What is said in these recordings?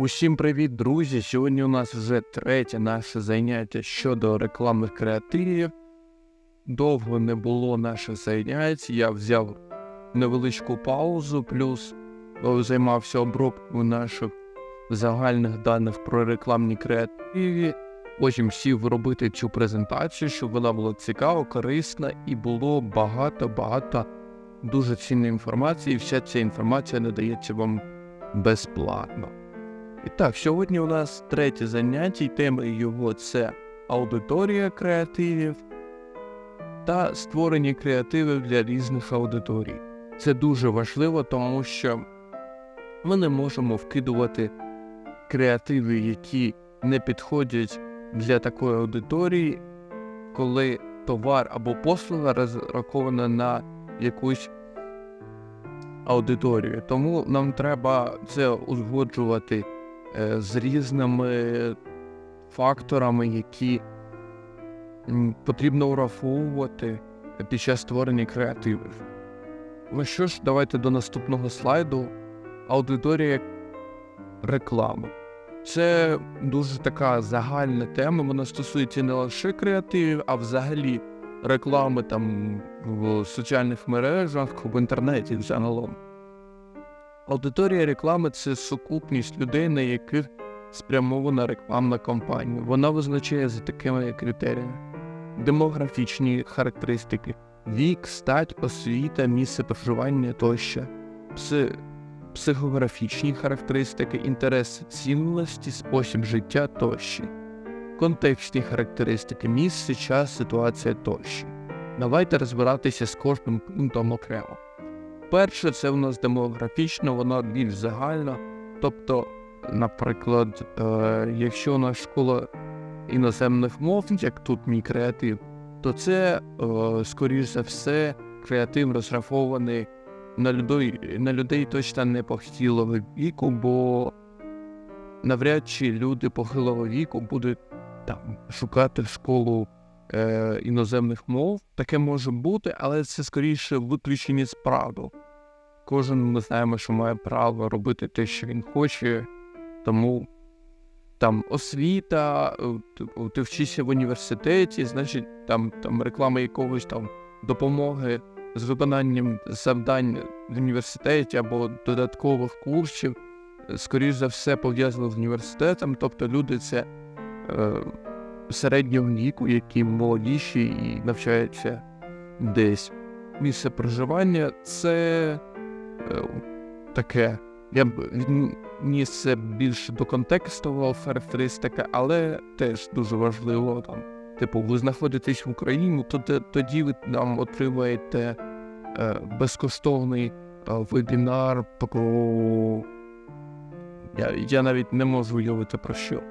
Усім привіт, друзі! Сьогодні у нас вже третє наше заняття щодо рекламних креативів. Довго не було наших занять. Я взяв невеличку паузу, плюс займався обробкою наших загальних даних про рекламні креативи. Потім сів робити цю презентацію, щоб вона була цікава, корисна і було багато-багато дуже цінної інформації. І вся ця інформація надається вам безплатно. І так, сьогодні у нас третє заняття, і тема його це аудиторія креативів та створення креативів для різних аудиторій. Це дуже важливо, тому що ми не можемо вкидувати креативи, які не підходять для такої аудиторії, коли товар або послуга розрахована на якусь аудиторію. Тому нам треба це узгоджувати з різними факторами, які потрібно враховувати під час створення креативів. Ну що ж, давайте до наступного слайду. Аудиторія реклами. Це дуже така загальна тема. Вона стосується не лише креативів, а взагалі реклами там в соціальних мережах, в інтернеті загалом. Аудиторія реклами це сукупність людей, на яких спрямована рекламна кампанія. Вона визначає за такими критеріями: демографічні характеристики, вік, стать, освіта, місце проживання тощо, пси, психографічні характеристики, інтереси, цінності, спосіб життя тощо, контекстні характеристики, місце, час, ситуація тощо. Давайте розбиратися з кожним пунктом окремо. Перше, це в нас демографічно, вона більш загальна. Тобто, наприклад, е, якщо у нас школа іноземних мов, як тут мій креатив, то це, е, скоріш за все, креатив розрахований на людей, на людей точно не похилого віку, бо навряд чи люди похилого віку будуть там шукати школу е, іноземних мов. Таке може бути, але це скоріше виключення з правил. Кожен ми знаємо, що має право робити те, що він хоче, тому там освіта, ти- вчишся в університеті, значить там, там реклама якогось там допомоги з виконанням завдань в університеті або додаткових курсів, скоріш за все пов'язано з університетом, тобто люди це е, середнього віку, які молодіші і навчаються десь. Місце проживання це е, таке. Я б відніс це більше до контекстового характеристика, але теж дуже важливо там. Типу, ви знаходитесь в Україні, то тоді ви там отримаєте е, безкоштовний е, вебінар про. Я, я навіть не можу уявити про що.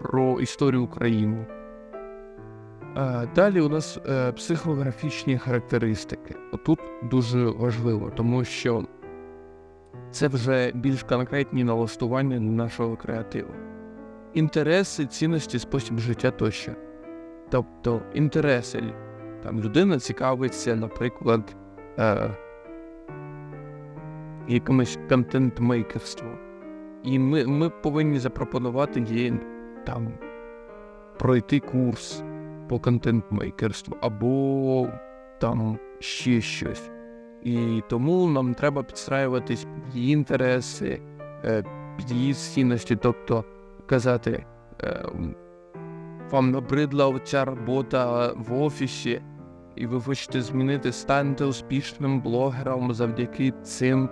Про історію України. Е, Далі у нас е, психографічні характеристики. Отут дуже важливо, тому що це вже більш конкретні налаштування нашого креативу. Інтереси, цінності, спосіб життя тощо. Тобто інтереси. Там людина цікавиться, наприклад, е, якимось контент-мейкерством. І ми, ми повинні запропонувати їй там пройти курс по контент-мейкерству або там ще щось. І тому нам треба підстраюватись під її інтереси, е, під її цінності, тобто казати, е, вам набридла оця робота в офісі, і ви хочете змінити, станьте успішним блогером завдяки цим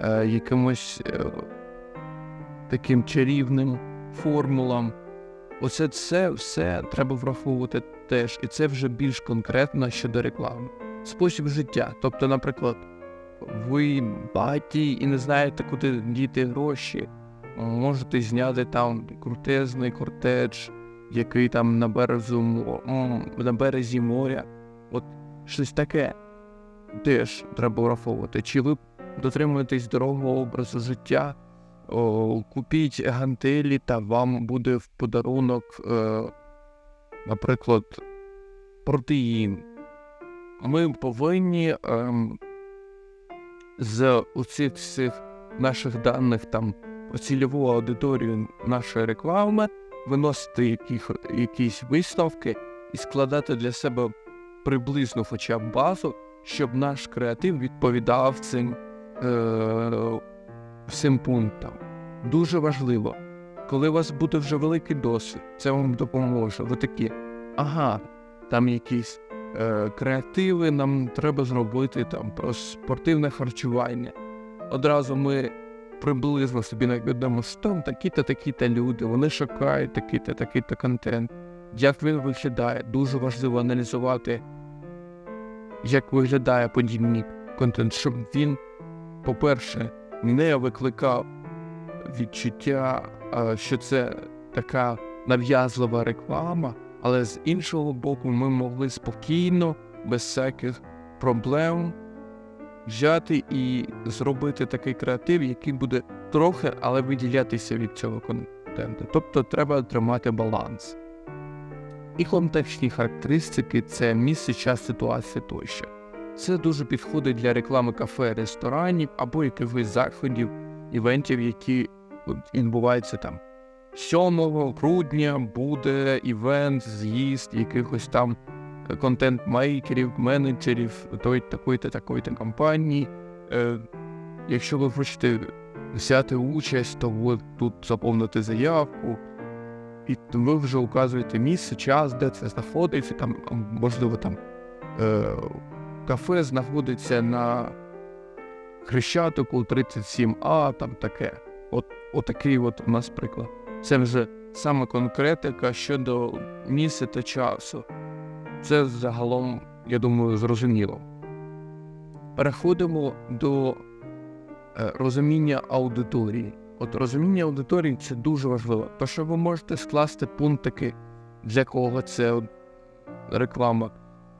е, якимось таким чарівним формулам. Оце це все треба враховувати теж, і це вже більш конкретно щодо реклами. Спосіб життя. Тобто, наприклад, ви багаті і не знаєте, куди діти гроші, можете зняти там крутезний кортедж, який там на березу на березі моря. От щось таке теж треба враховувати. Чи ви дотримуєтесь здорового образу життя? Купіть гантелі, та вам буде в подарунок, е, наприклад, протеїн. Ми повинні ем, з усіх цих наших даних там цільову аудиторію нашої реклами, виносити яких, якісь висновки і складати для себе приблизну хоча б базу, щоб наш креатив відповідав цим е, всім пунктам. Дуже важливо, коли у вас буде вже великий досвід, це вам допоможе. Ви такі, ага, там якісь е, креативи, нам треба зробити там про спортивне харчування. Одразу ми приблизно собі наведемо, що там такі-то такі-то люди, вони шукають такий-то такий-то контент. Як він виглядає, дуже важливо аналізувати, як виглядає подібний контент, щоб він, по-перше, не викликав відчуття, що це така нав'язлива реклама, але з іншого боку, ми могли спокійно, без всяких проблем взяти і зробити такий креатив, який буде трохи, але виділятися від цього контенту. Тобто треба тримати баланс. І контекстні характеристики це місце, час, ситуація тощо. Це дуже підходить для реклами кафе, ресторанів або якихось заходів, івентів, які відбуваються там. 7 грудня буде івент, з'їзд якихось там контент-мейкерів, менеджерів такої-то такої-то компанії. Е, якщо ви хочете взяти участь, то ви тут заповнити заявку, і ви вже указуєте місце, час, де це знаходиться. Там, можливо, там е, кафе знаходиться на Хрещатику 37А, там таке. От, Отакий от у нас приклад. Це вже саме конкретика щодо місця та часу. Це загалом, я думаю, зрозуміло. Переходимо до е, розуміння аудиторії. От розуміння аудиторії це дуже важливо. То, що ви можете скласти пунктики, для кого це реклама,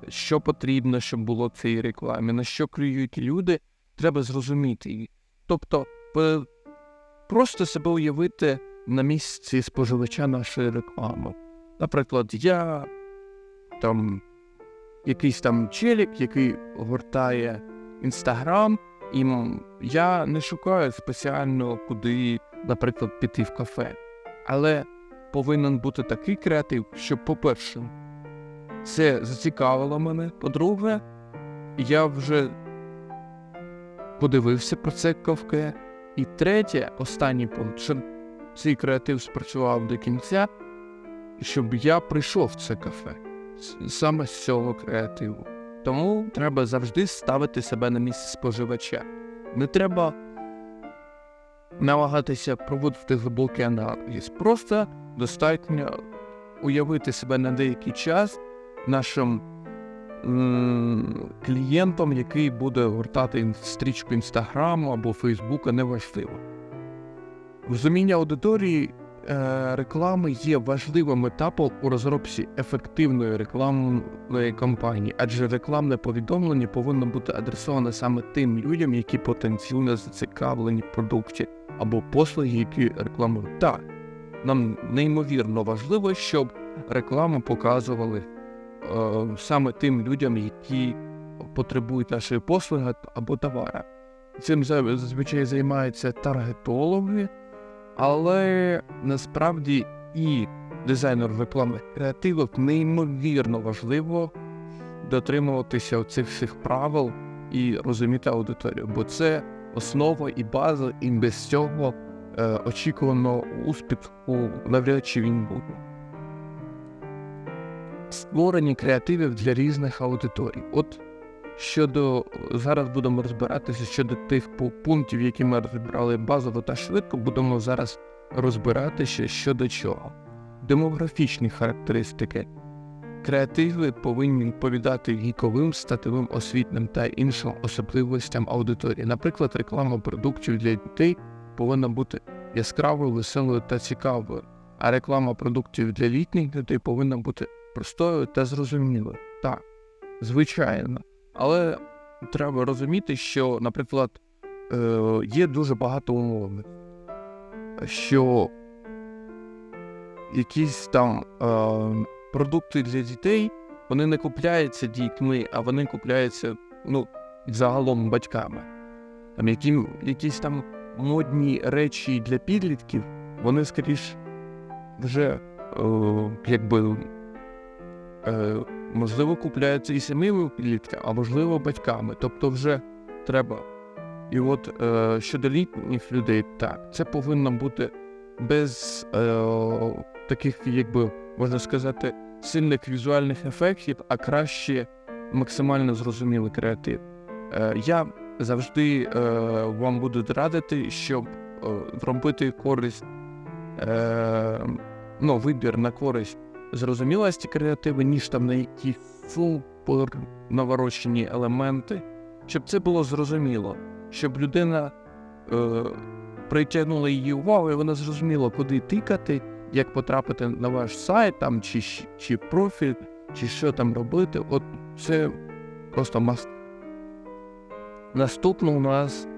що потрібно, щоб було цій рекламі, на що клюють люди, треба зрозуміти. Тобто, просто себе уявити на місці споживача нашої реклами. Наприклад, я там якийсь там челік, який гортає інстаграм, і я не шукаю спеціально, куди, наприклад, піти в кафе. Але повинен бути такий креатив, щоб, по-перше, це зацікавило мене. По-друге, я вже подивився про це кафе. І третє, останній пункт, щоб цей креатив спрацював до кінця, щоб я прийшов в це кафе саме з цього креативу. Тому треба завжди ставити себе на місце споживача. Не треба намагатися проводити глибокий аналіз. Просто достатньо уявити себе на деякий час нашим клієнтом, який буде гортати стрічку інстаграму або Фейсбука, неважливо. Розуміння аудиторії е, реклами є важливим етапом у розробці ефективної рекламної кампанії, адже рекламне повідомлення повинно бути адресоване саме тим людям, які потенційно зацікавлені в продукті або послуги, які рекламують. Так, нам неймовірно важливо, щоб рекламу показували саме тим людям, які потребують нашої послуги або товара. Цим зазвичай займаються таргетологи, але насправді і дизайнер рекламних креативів неймовірно важливо дотримуватися цих всіх правил і розуміти аудиторію, бо це основа і база, і без цього е, очікуваного успіху навряд чи він буде. Створення креативів для різних аудиторій. От щодо зараз будемо розбиратися щодо тих пунктів, які ми розібрали базово та швидко, будемо зараз розбиратися щодо чого. Демографічні характеристики. Креативи повинні відповідати віковим, статевим, освітним та іншим особливостям аудиторії. Наприклад, реклама продуктів для дітей повинна бути яскравою, веселою та цікавою, а реклама продуктів для літніх людей повинна бути простою та зрозумілою. Так, звичайно. Але треба розуміти, що, наприклад, е, є дуже багато умов, що якісь там е, продукти для дітей вони не купляються дітьми, а вони купляються ну, загалом батьками. Там які, якісь там модні речі для підлітків, вони скоріш вже е, якби е, можливо купляються і самими підлітками, а можливо батьками. Тобто вже треба. І от е, щодо літніх людей, так, це повинно бути без е, таких, якби можна сказати, сильних візуальних ефектів, а краще максимально зрозумілий креатив. Е, я завжди е, вам буду радити, щоб е, зробити користь, е, ну, вибір на користь зрозумілості креативу, ніж там на якісь супер наворочені елементи, щоб це було зрозуміло, щоб людина е, притягнула її увагу, і вона зрозуміла, куди тикати, як потрапити на ваш сайт, там, чи, чи профіль, чи що там робити. От це просто маст. Наступне у нас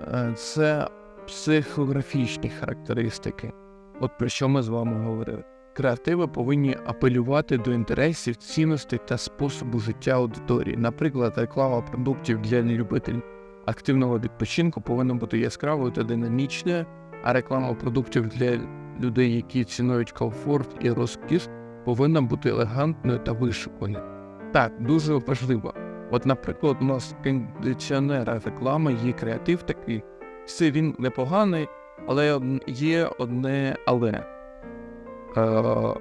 е, це психографічні характеристики. От про що ми з вами говорили. Креативи повинні апелювати до інтересів, цінностей та способу життя аудиторії. Наприклад, реклама продуктів для любителів активного відпочинку повинна бути яскравою та динамічною, а реклама продуктів для людей, які цінують комфорт і розкіш, повинна бути елегантною та вишуканою. Так, дуже важливо. От, наприклад, у нас кондиціонера реклама, є креатив такий. Все він непоганий, але є одне але. Е,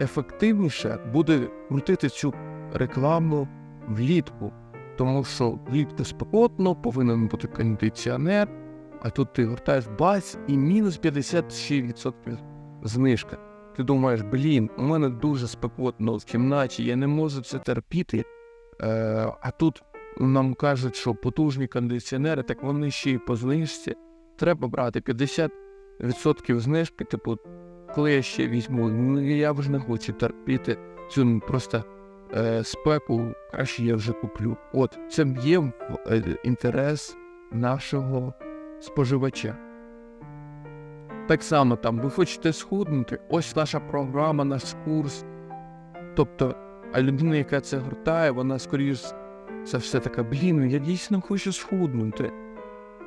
ефективніше буде крутити цю рекламу влітку, тому що влітку спекотно, повинен бути кондиціонер, а тут ти гортаєш бац і мінус 56% знижка. Ти думаєш, блін, у мене дуже спекотно в кімнаті, я не можу це терпіти. Е, а тут нам кажуть, що потужні кондиціонери, так вони ще й по знижці. Треба брати 50% знижки, типу, коли я ще візьму, ну я вже не хочу терпіти цю ну, просто е, спеку, краще я вже куплю. От це є в е, інтерес нашого споживача. Так само там ви хочете схуднути, ось наша програма, наш курс. Тобто, а людина, яка це гортає, вона скоріш за все така, блін, я дійсно хочу схуднути.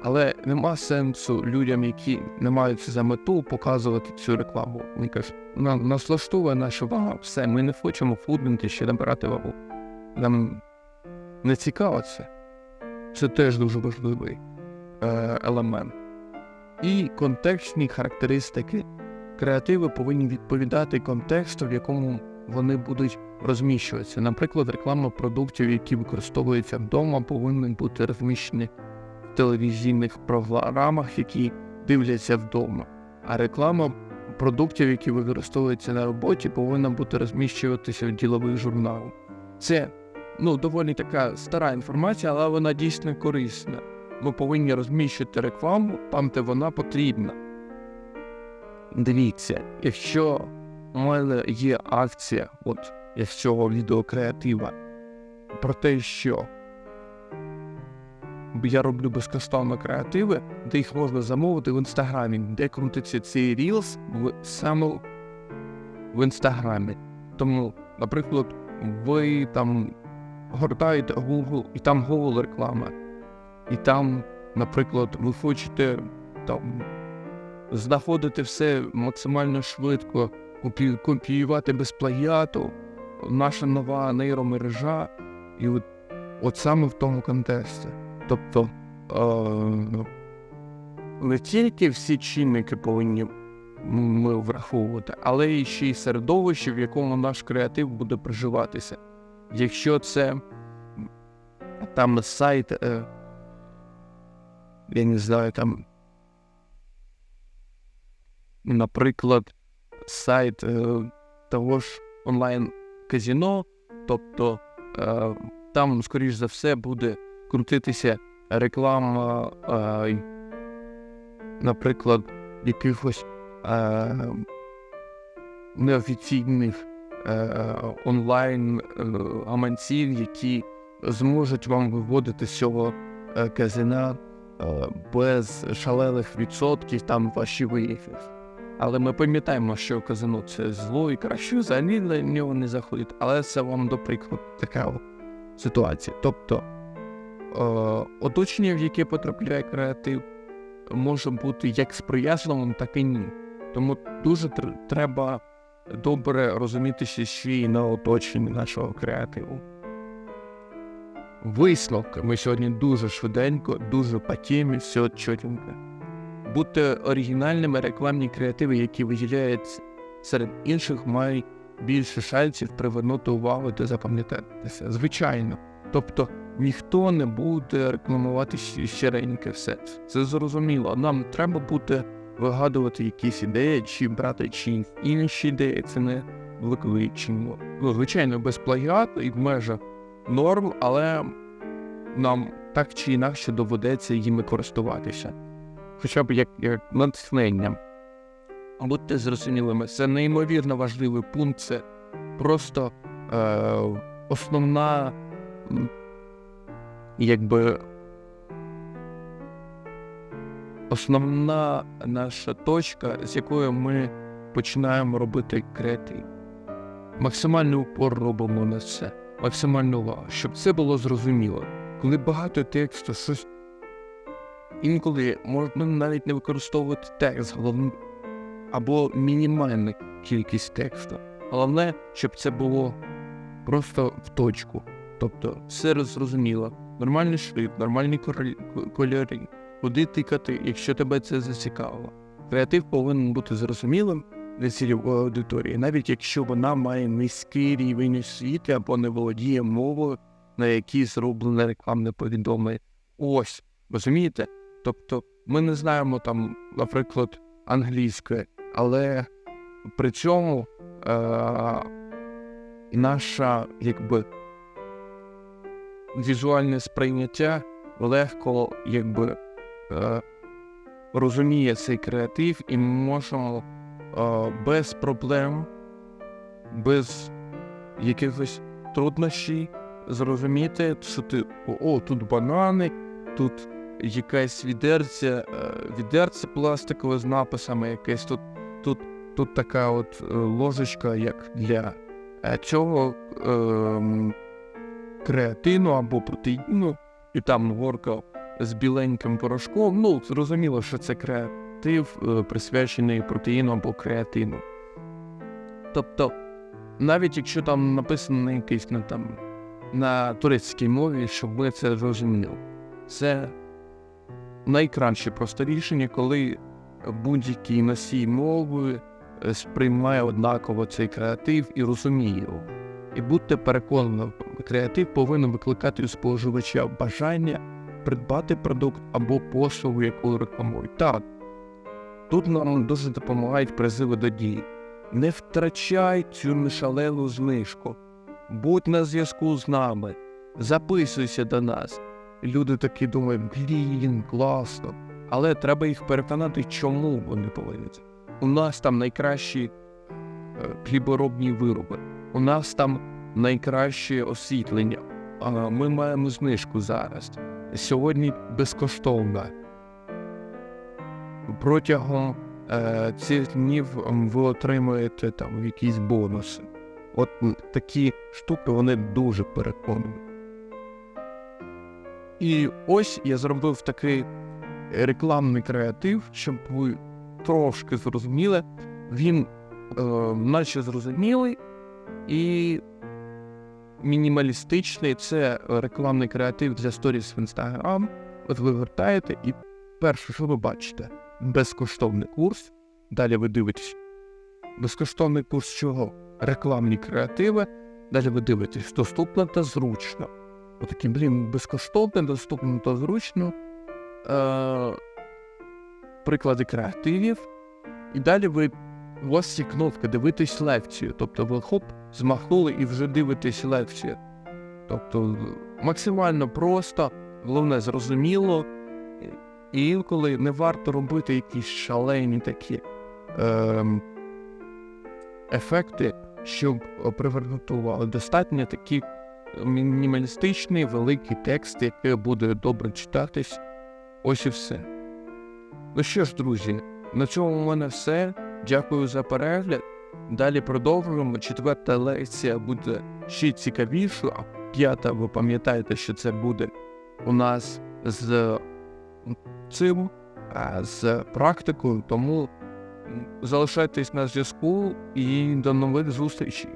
Але нема сенсу людям, які не мають за мету, показувати цю рекламу. Вони кажуть, «На- нас влаштовує наша вага, все, ми не хочемо худнути ще набирати вагу. Нам не цікаво це. Це теж дуже важливий е, елемент. І контекстні характеристики. Креативи повинні відповідати контексту, в якому вони будуть розміщуватися. Наприклад, реклама продуктів, які використовуються вдома, повинні бути розміщені телевізійних програмах, які дивляться вдома. А реклама продуктів, які використовуються на роботі, повинна бути розміщуватися в ділових журналах. Це ну, доволі така стара інформація, але вона дійсно корисна. Ми повинні розміщувати рекламу там, де вона потрібна. Дивіться, якщо у мене є акція, от з цього відеокреатива, про те, що я роблю безкоштовно креативи, де їх можна замовити в інстаграмі, де крутиться цей в саме в інстаграмі. Тому, наприклад, ви там гортаєте Google, і там Google реклама. І там, наприклад, ви хочете там знаходити все максимально швидко, копі- копіювати без плагіату, наша нова нейромережа, і от, от саме в тому контексті. Тобто не тільки всі чинники повинні ми враховувати, але і ще й середовище, в якому наш креатив буде проживатися. Якщо це там сайт, е, я не знаю, там, наприклад, сайт е, того ж онлайн-казіно, тобто е, там, скоріш за все, буде крутитися реклама, е, наприклад, якихось е, неофіційних е, онлайн е, гаманців, які зможуть вам виводити з цього е, казина е, без шалелих відсотків там ваші виїхи. Але ми пам'ятаємо, що казино це зло і краще взагалі на нього не заходить. Але це вам, до прикладу, така ситуація. Тобто оточення, в яке потрапляє креатив, може бути як сприятливим, так і ні. Тому дуже тр- треба добре розумітися ще й на оточенні нашого креативу. Висновки ми сьогодні дуже швиденько, дуже по темі, все чотенько. Бути оригінальними рекламні креативи, які виділяються серед інших, мають більше шансів привернути увагу та запам'ятатися. Звичайно. Тобто ніхто не буде рекламувати щиреньке все. Це зрозуміло. Нам треба буде вигадувати якісь ідеї, чи брати чиїсь інші ідеї, це не викличено. Ну, звичайно, без плагіату і в межах норм, але нам так чи інакше доведеться їми користуватися. Хоча б як, як натхненням. Будьте зрозумілими, це неймовірно важливий пункт, це просто е, основна, якби основна наша точка, з якої ми починаємо робити креатив. Максимальний упор робимо на це, максимальну увагу, щоб це було зрозуміло. Коли багато тексту, щось інколи можна навіть не використовувати текст, головне або мінімальна кількість тексту. Головне, щоб це було просто в точку. Тобто все зрозуміло. Нормальний шрифт, нормальні кольори, куди тикати, якщо тебе це зацікавило. Креатив повинен бути зрозумілим для цільової аудиторії, навіть якщо вона має низький рівень освіти або не володіє мовою, на якій зроблене рекламне повідомлення. Ось, розумієте? Тобто ми не знаємо там, наприклад, англійської, але при цьому е- наша якби візуальне сприйняття легко якби е- розуміє цей креатив, і ми можемо е- без проблем, без якихось труднощів зрозуміти, що ти о, тут банани, тут якась відерця, е, відерце пластикове з написами, якесь тут, тут, тут така от ложечка, як для цього е, м, креатину або протеїну, і там горка з біленьким порошком. Ну, зрозуміло, що це креатив, е, присвячений протеїну або креатину. Тобто, навіть якщо там написано на якийсь на там на турецькій мові, щоб ми це зрозуміли. Це найкраще просто рішення, коли будь-який носій мови е, сприймає однаково цей креатив і розуміє його. І будьте переконані, креатив повинен викликати у споживача бажання придбати продукт або послугу, яку рекламують. Так, тут нам дуже допомагають призиви до дії. Не втрачай цю нешалелу знижку. Будь на зв'язку з нами, записуйся до нас. Люди такі думають, блін, класно. Але треба їх переконати, чому вони повинні. У нас там найкращі е, хліборобні вироби, у нас там найкраще освітлення. Ми маємо знижку зараз. Сьогодні безкоштовна. Протягом е, цих днів ви отримуєте там якісь бонуси. От такі штуки вони дуже переконують. І ось я зробив такий рекламний креатив, щоб ви трошки зрозуміли. Він е, наче зрозумілий і мінімалістичний. Це рекламний креатив для сторіс в Instagram. От ви вертаєте, і перше, що ви бачите, безкоштовний курс. Далі ви дивитесь. Безкоштовний курс чого? Рекламні креативи. Далі ви дивитесь, доступно та зручно. Отакі, блін, безкоштовно, доступно та зручно. Е, приклади креативів. І далі ви у вас є кнопка дивитись лекцію. Тобто ви хоп, змахнули і вже дивитесь лекцію. Тобто максимально просто, головне, зрозуміло. І інколи не варто робити якісь шалені такі ем, ефекти, щоб привернути увагу. Достатньо такі мінімалістичний великий текст, який буде добре читатись. Ось і все. Ну що ж, друзі, на цьому в мене все. Дякую за перегляд. Далі продовжуємо. Четверта лекція буде ще цікавішою, а п'ята, ви пам'ятаєте, що це буде у нас з цим, з практикою. Тому залишайтесь на зв'язку і до нових зустрічей.